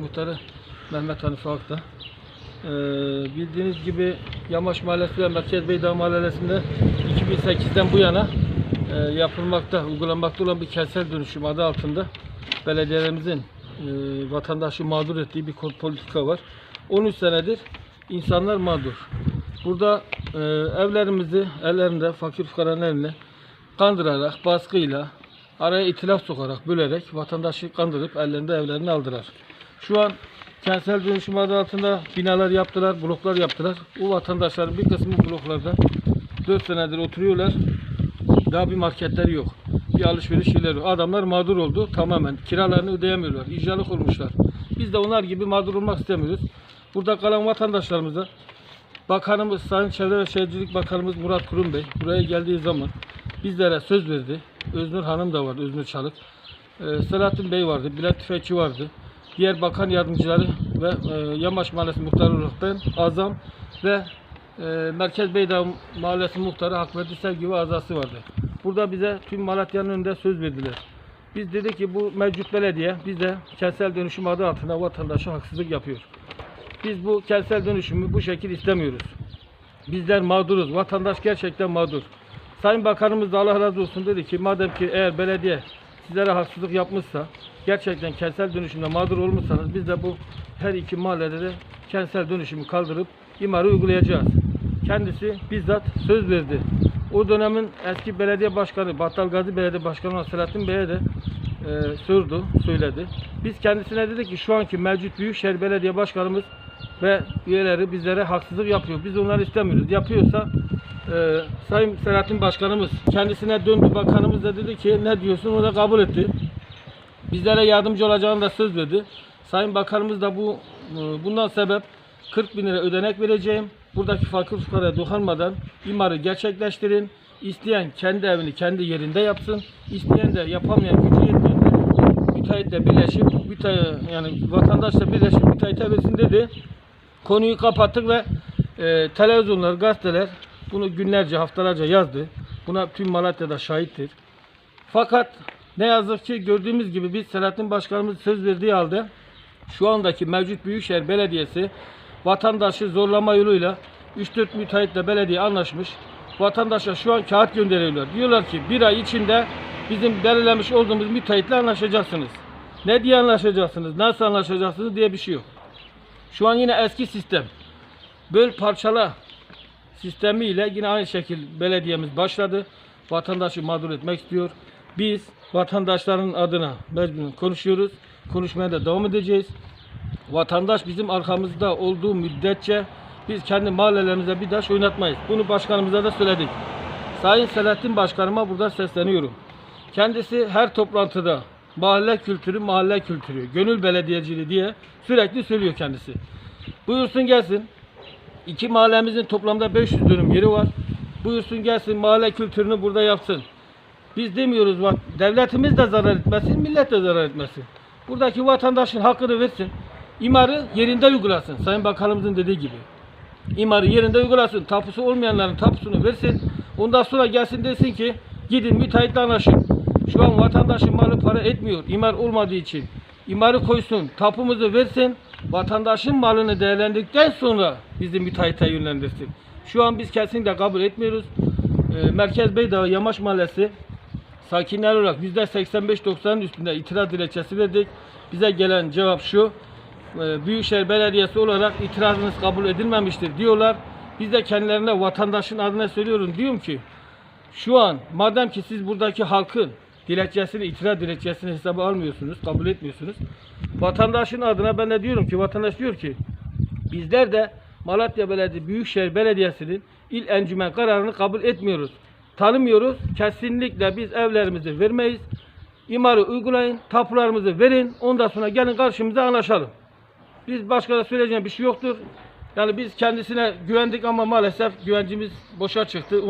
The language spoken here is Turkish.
Muhtarı Mehmet Hanif Akta. Ee, bildiğiniz gibi Yamaç Mahallesi ve Merkez Beydağ Mahallesi'nde 2008'den bu yana e, yapılmakta, uygulanmakta olan bir kentsel dönüşüm adı altında belediyelerimizin e, vatandaşı mağdur ettiği bir politika var. 13 senedir insanlar mağdur. Burada e, evlerimizi ellerinde, fakir fukaranın eline kandırarak, baskıyla, araya itilaf sokarak, bölerek vatandaşı kandırıp ellerinde evlerini aldılar. Şu an kentsel dönüşüm adı altında binalar yaptılar, bloklar yaptılar. Bu vatandaşların bir kısmı bloklarda 4 senedir oturuyorlar. Daha bir marketleri yok. Bir alışveriş şeyleri yok. Adamlar mağdur oldu tamamen. Kiralarını ödeyemiyorlar. İcralık olmuşlar. Biz de onlar gibi mağdur olmak istemiyoruz. Burada kalan vatandaşlarımıza Bakanımız, Sayın Çevre ve Şehircilik Bakanımız Murat Kurum Bey buraya geldiği zaman bizlere söz verdi. Öznur Hanım da vardı, Öznur Çalık. Ee, Selahattin Bey vardı, Bülent Tüfekçi vardı. Diğer bakan yardımcıları ve e, Yamaç Mahallesi Muhtarı olarak ben, Azam ve e, Merkez Beydağ Mahallesi Muhtarı Hakveti Sevgi ve Azası vardı. Burada bize tüm Malatya'nın önünde söz verdiler. Biz dedik ki bu mevcut belediye bize kentsel dönüşüm adı altında vatandaşa haksızlık yapıyor. Biz bu kentsel dönüşümü bu şekil istemiyoruz. Bizler mağduruz. Vatandaş gerçekten mağdur. Sayın Bakanımız da Allah razı olsun dedi ki madem ki eğer belediye sizlere haksızlık yapmışsa gerçekten kentsel dönüşümde mağdur olmuşsanız biz de bu her iki mahallede de kentsel dönüşümü kaldırıp imarı uygulayacağız. Kendisi bizzat söz verdi. O dönemin eski belediye başkanı Battal Gazi Belediye Başkanı Selahattin Bey'e de e, sordu, söyledi. Biz kendisine dedik ki şu anki mevcut Büyükşehir Belediye Başkanımız ve üyeleri bizlere haksızlık yapıyor. Biz onları istemiyoruz. Yapıyorsa e, Sayın Selahattin Başkanımız kendisine döndü bakanımız da dedi ki ne diyorsun o da kabul etti. Bizlere yardımcı olacağını da söz verdi. Sayın Bakanımız da bu e, bundan sebep 40 bin lira ödenek vereceğim. Buradaki fakir fukaraya dokunmadan imarı gerçekleştirin. İsteyen kendi evini kendi yerinde yapsın. İsteyen de yapamayan gücü yetmeyen müteahhitle birleşip müteahhit, yani vatandaşla birleşip müteahhite dedi. Konuyu kapattık ve e, televizyonlar, gazeteler bunu günlerce, haftalarca yazdı. Buna tüm Malatya'da şahittir. Fakat ne yazık ki gördüğümüz gibi biz Selahattin Başkanımız söz verdiği halde şu andaki mevcut Büyükşehir Belediyesi vatandaşı zorlama yoluyla 3-4 müteahhitle belediye anlaşmış. Vatandaşa şu an kağıt gönderiyorlar. Diyorlar ki bir ay içinde bizim belirlemiş olduğumuz müteahhitle anlaşacaksınız. Ne diye anlaşacaksınız, nasıl anlaşacaksınız diye bir şey yok. Şu an yine eski sistem. Böl parçala sistemiyle yine aynı şekilde belediyemiz başladı. Vatandaşı mağdur etmek istiyor. Biz vatandaşların adına konuşuyoruz. Konuşmaya da devam edeceğiz. Vatandaş bizim arkamızda olduğu müddetçe biz kendi mahallelerimize bir taş oynatmayız. Bunu başkanımıza da söyledik. Sayın Selahattin Başkanıma burada sesleniyorum. Kendisi her toplantıda mahalle kültürü, mahalle kültürü, gönül belediyeciliği diye sürekli söylüyor kendisi. Buyursun gelsin. İki mahallemizin toplamda 500 dönüm yeri var. Buyursun gelsin mahalle kültürünü burada yapsın. Biz demiyoruz bak devletimiz de zarar etmesin, millet de zarar etmesin. Buradaki vatandaşın hakkını versin. İmarı yerinde uygulasın. Sayın Bakanımızın dediği gibi. İmarı yerinde uygulasın. Tapusu olmayanların tapusunu versin. Ondan sonra gelsin desin ki gidin müteahhitle anlaşın. Şu an vatandaşın malı para etmiyor. İmar olmadığı için. İmarı koysun. Tapumuzu versin. Vatandaşın malını değerlendirdikten sonra bizi müteahhite yönlendirsin. Şu an biz kesinlikle kabul etmiyoruz. Ee, Merkez Beydağ Yamaç Mahallesi sakinler olarak %85-90'ın üstünde itiraz dilekçesi verdik. Bize gelen cevap şu. e, Büyükşehir Belediyesi olarak itirazınız kabul edilmemiştir diyorlar. Biz de kendilerine vatandaşın adına söylüyorum. Diyorum ki şu an madem ki siz buradaki halkın dilekçesini, itiraz dilekçesini hesaba almıyorsunuz, kabul etmiyorsunuz. Vatandaşın adına ben de diyorum ki vatandaş diyor ki bizler de Malatya Belediye Büyükşehir Belediyesi'nin il encümen kararını kabul etmiyoruz. Tanımıyoruz. Kesinlikle biz evlerimizi vermeyiz. İmarı uygulayın, tapularımızı verin. Ondan sonra gelin karşımıza anlaşalım. Biz başka da söyleyeceğim bir şey yoktur. Yani biz kendisine güvendik ama maalesef güvencimiz boşa çıktı.